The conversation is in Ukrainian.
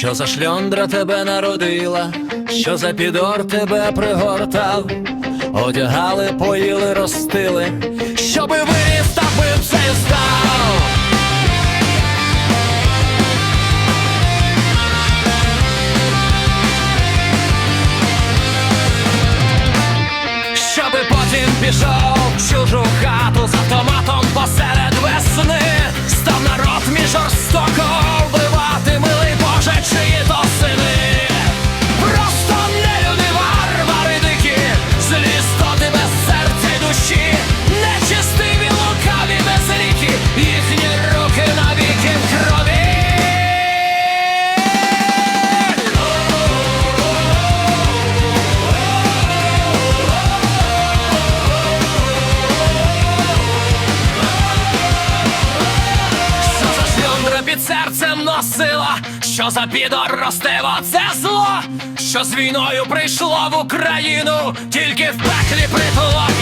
Що за шльондра тебе народила, що за підор тебе пригортав, одягали, поїли, ростили, щоби виріс та пивцею став. Щоби потім пішов в чужу хату з автоматом посеред весни, став народ між жорстоко серцем носила, що за підор ростило це зло, що з війною прийшло в Україну, тільки в пеклі притло.